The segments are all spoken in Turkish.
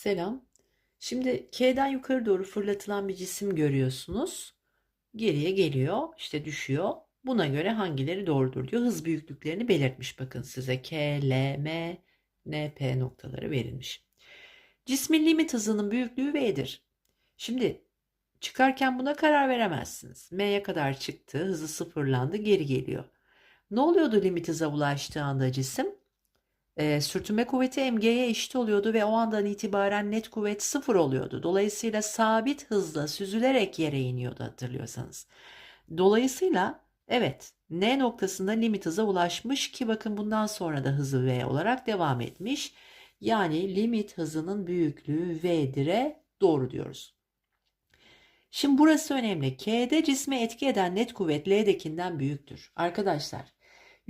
Selam. Şimdi K'den yukarı doğru fırlatılan bir cisim görüyorsunuz. Geriye geliyor, işte düşüyor. Buna göre hangileri doğrudur diyor. Hız büyüklüklerini belirtmiş bakın size. K, L, M, N, P noktaları verilmiş. Cismin limit hızının büyüklüğü V'dir. Şimdi çıkarken buna karar veremezsiniz. M'ye kadar çıktı, hızı sıfırlandı, geri geliyor. Ne oluyordu limit hıza ulaştığı anda cisim? E, sürtünme kuvveti mg'ye eşit oluyordu ve o andan itibaren net kuvvet sıfır oluyordu. Dolayısıyla sabit hızla süzülerek yere iniyordu hatırlıyorsanız. Dolayısıyla evet N noktasında limit hıza ulaşmış ki bakın bundan sonra da hızı V olarak devam etmiş. Yani limit hızının büyüklüğü V'dir'e doğru diyoruz. Şimdi burası önemli. K'de cisme etki eden net kuvvet L'dekinden büyüktür. Arkadaşlar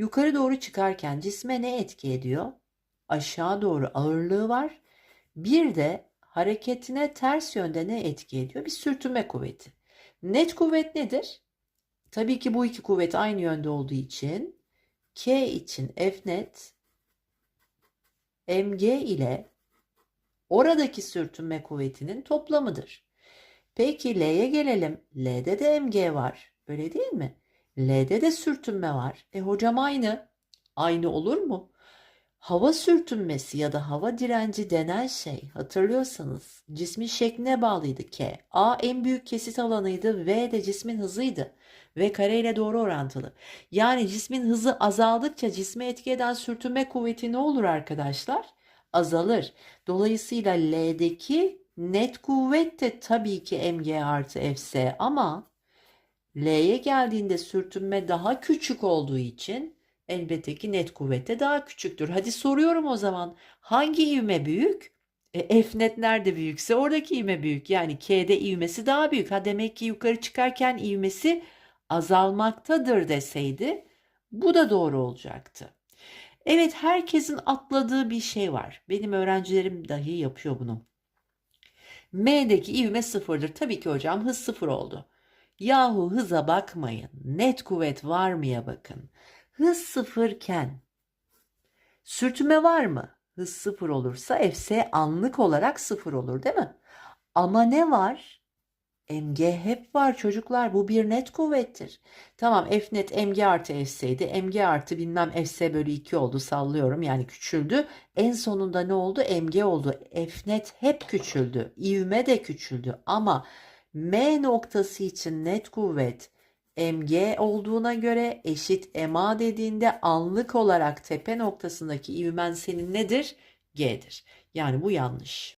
yukarı doğru çıkarken cisme ne etki ediyor? Aşağı doğru ağırlığı var. Bir de hareketine ters yönde ne etki ediyor? Bir sürtünme kuvveti. Net kuvvet nedir? Tabii ki bu iki kuvvet aynı yönde olduğu için K için F net mg ile oradaki sürtünme kuvvetinin toplamıdır. Peki L'ye gelelim. L'de de mg var. Öyle değil mi? L'de de sürtünme var. E hocam aynı. Aynı olur mu? Hava sürtünmesi ya da hava direnci denen şey hatırlıyorsanız cismin şekline bağlıydı K. A en büyük kesit alanıydı. V de cismin hızıydı. V kare ile doğru orantılı. Yani cismin hızı azaldıkça cisme etki eden sürtünme kuvveti ne olur arkadaşlar? Azalır. Dolayısıyla L'deki net kuvvet de tabii ki mg artı fs ama L'ye geldiğinde sürtünme daha küçük olduğu için elbette ki net kuvvette daha küçüktür. Hadi soruyorum o zaman hangi ivme büyük? E, F net nerede büyükse oradaki ivme büyük. Yani K'de ivmesi daha büyük. Ha demek ki yukarı çıkarken ivmesi azalmaktadır deseydi bu da doğru olacaktı. Evet herkesin atladığı bir şey var. Benim öğrencilerim dahi yapıyor bunu. M'deki ivme sıfırdır. Tabii ki hocam hız sıfır oldu. Yahu hıza bakmayın. Net kuvvet var mıya bakın. Hız sıfırken sürtünme var mı? Hız sıfır olursa Fs anlık olarak sıfır olur değil mi? Ama ne var? Mg hep var çocuklar. Bu bir net kuvvettir. Tamam F net Mg artı Fs'ydi. Mg artı bilmem Fs bölü 2 oldu sallıyorum. Yani küçüldü. En sonunda ne oldu? Mg oldu. F net hep küçüldü. İvme de küçüldü. Ama M noktası için net kuvvet mg olduğuna göre eşit ma dediğinde anlık olarak tepe noktasındaki ivmen senin nedir? G'dir. Yani bu yanlış.